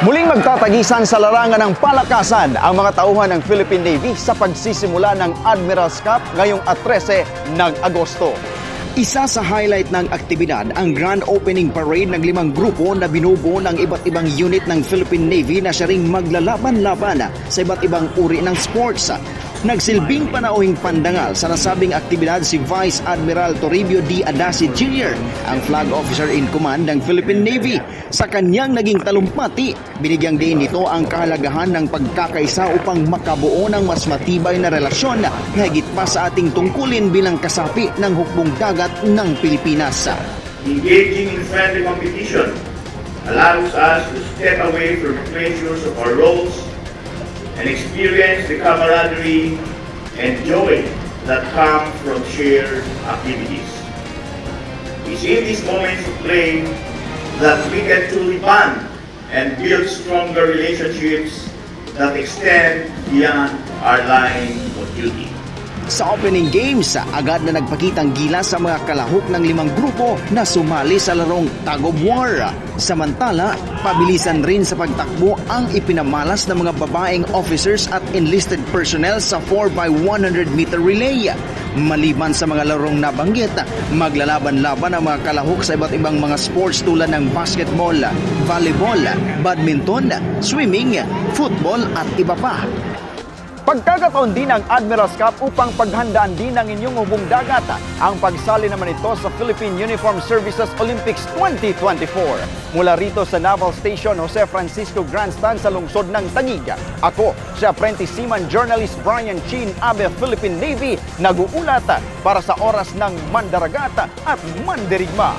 Muling magtatagisan sa larangan ng palakasan ang mga tauhan ng Philippine Navy sa pagsisimula ng Admiral's Cup ngayong 13 ng Agosto. Isa sa highlight ng aktibidad ang grand opening parade ng limang grupo na binubuo ng iba't ibang unit ng Philippine Navy na siya ring maglalaban-laban sa iba't ibang uri ng sports. Nagsilbing panauhing pandangal sa nasabing aktibidad si Vice Admiral Toribio D. Adasi Jr., ang flag officer in command ng Philippine Navy. Sa kanyang naging talumpati, binigyang din nito ang kahalagahan ng pagkakaisa upang makabuo ng mas matibay na relasyon na higit pa sa ating tungkulin bilang kasapi ng hukbong dagat ng Pilipinas. Engaging in friendly competition allows us to step away from the pleasures of our roles and experience the camaraderie and joy that come from shared activities. It's in these moments of play that we can truly bond and build stronger relationships that extend beyond our line of duty. Sa opening games, agad na nagpakitang gila sa mga kalahok ng limang grupo na sumali sa larong tag of war. Samantala, pabilisan rin sa pagtakbo ang ipinamalas ng mga babaeng officers at enlisted personnel sa 4x100 meter relay. Maliban sa mga larong nabanggit, maglalaban-laban ang mga kalahok sa iba't ibang mga sports tulad ng basketball, volleyball, badminton, swimming, football at iba pa. Pagkakataon din ng Admiral's Cup upang paghandaan din ng inyong hubong dagat ang pagsali naman ito sa Philippine Uniform Services Olympics 2024. Mula rito sa Naval Station Jose Francisco Grandstand sa lungsod ng Taguig. Ako, si Apprentice Seaman Journalist Brian Chin Abe Philippine Navy, nag-uulat para sa oras ng Mandaragata at Mandirigma.